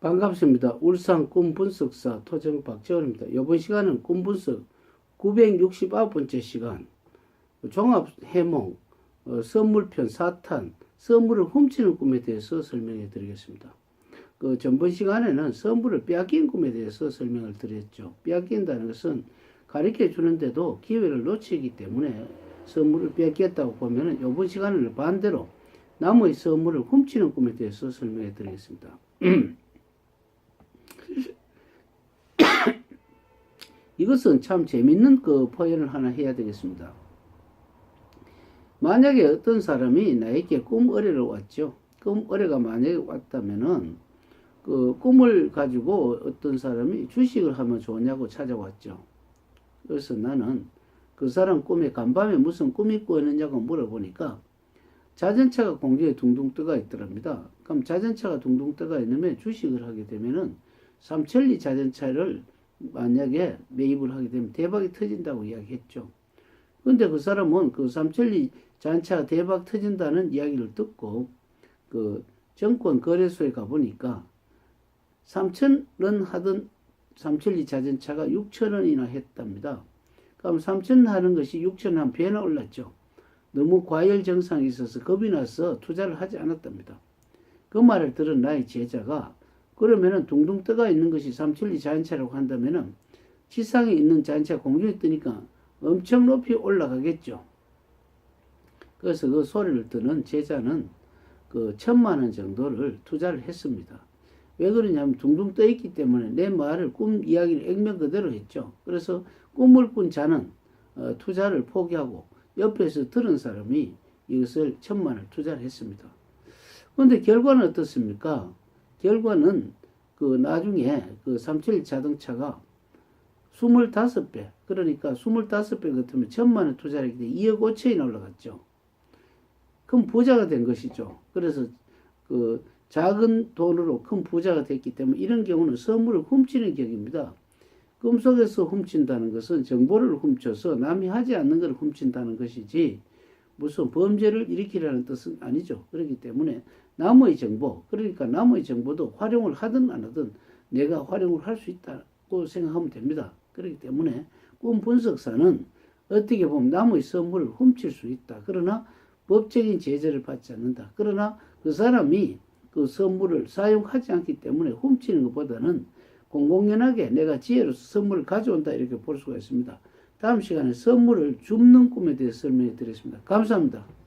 반갑습니다. 울산 꿈 분석사 토정 박재원입니다. 이번 시간은 꿈 분석 969번째 시간 종합 해몽 어, 선물편 사탄 선물을 훔치는 꿈에 대해서 설명해 드리겠습니다. 그 전번 시간에는 선물을 빼앗긴 꿈에 대해서 설명을 드렸죠. 빼앗긴다는 것은 가르쳐 주는데도 기회를 놓치기 때문에 선물을 빼앗겼다고 보면은 이번 시간에는 반대로 남의 선물을 훔치는 꿈에 대해서 설명해 드리겠습니다. 이것은 참 재밌는 그 표현을 하나 해야 되겠습니다. 만약에 어떤 사람이 나에게 꿈어뢰를 왔죠. 꿈어뢰가 만약에 왔다면은 그 꿈을 가지고 어떤 사람이 주식을 하면 좋냐고 찾아왔죠. 그래서 나는 그 사람 꿈에 간밤에 무슨 꿈이 꾸었느냐고 물어보니까 자전차가 공중에 둥둥 떠가 있더랍니다. 그럼 자전차가 둥둥 떠가 있으면 주식을 하게 되면은 삼천리 자전차를 만약에 매입을 하게 되면 대박이 터진다고 이야기했죠. 근데 그 사람은 그 삼천리 자동차가 대박 터진다는 이야기를 듣고 그 정권 거래소에 가보니까 3천원 하던 삼천리 자전차가 6천원이나 했답니다. 그럼 3천 하는 것이 6천 한 배나 올랐죠. 너무 과열 정상이 있어서 겁이 나서 투자를 하지 않았답니다. 그 말을 들은 나의 제자가 그러면은 둥둥 떠가 있는 것이 삼천리 자연차라고 한다면은 지상에 있는 자연차 공중에 뜨니까 엄청 높이 올라가겠죠. 그래서 그 소리를 듣는 제자는 그 천만 원 정도를 투자를 했습니다. 왜 그러냐면 둥둥 떠 있기 때문에 내 말을 꿈 이야기를 액면 그대로 했죠. 그래서 꿈을 꾼 자는 어, 투자를 포기하고 옆에서 들은 사람이 이것을 천만 원을 투자를 했습니다. 그런데 결과는 어떻습니까? 결과는 그 나중에 그 삼칠 자동차가 25배, 그러니까 25배 같으면 천만 원 투자를 때문에 2억 5천이 올라갔죠. 그럼 부자가 된 것이죠. 그래서 그 작은 돈으로 큰 부자가 됐기 때문에 이런 경우는 선물을 훔치는 격입니다. 꿈속에서 훔친다는 것은 정보를 훔쳐서 남이 하지 않는 것을 훔친다는 것이지 무슨 범죄를 일으키라는 뜻은 아니죠. 그렇기 때문에 남의 정보, 그러니까 남의 정보도 활용을 하든 안 하든 내가 활용을 할 수 있다고 생각하면 됩니다. 그렇기 때문에 꿈 분석사는 어떻게 보면 남의 선물을 훔칠 수 있다. 그러나 법적인 제재를 받지 않는다. 그러나 그 사람이 그 선물을 사용하지 않기 때문에 훔치는 것보다는 공공연하게 내가 지혜로서 선물을 가져온다 이렇게 볼 수가 있습니다. 다음 시간에 선물을 줍는 꿈에 대해서 설명해 드리겠습니다. 감사합니다.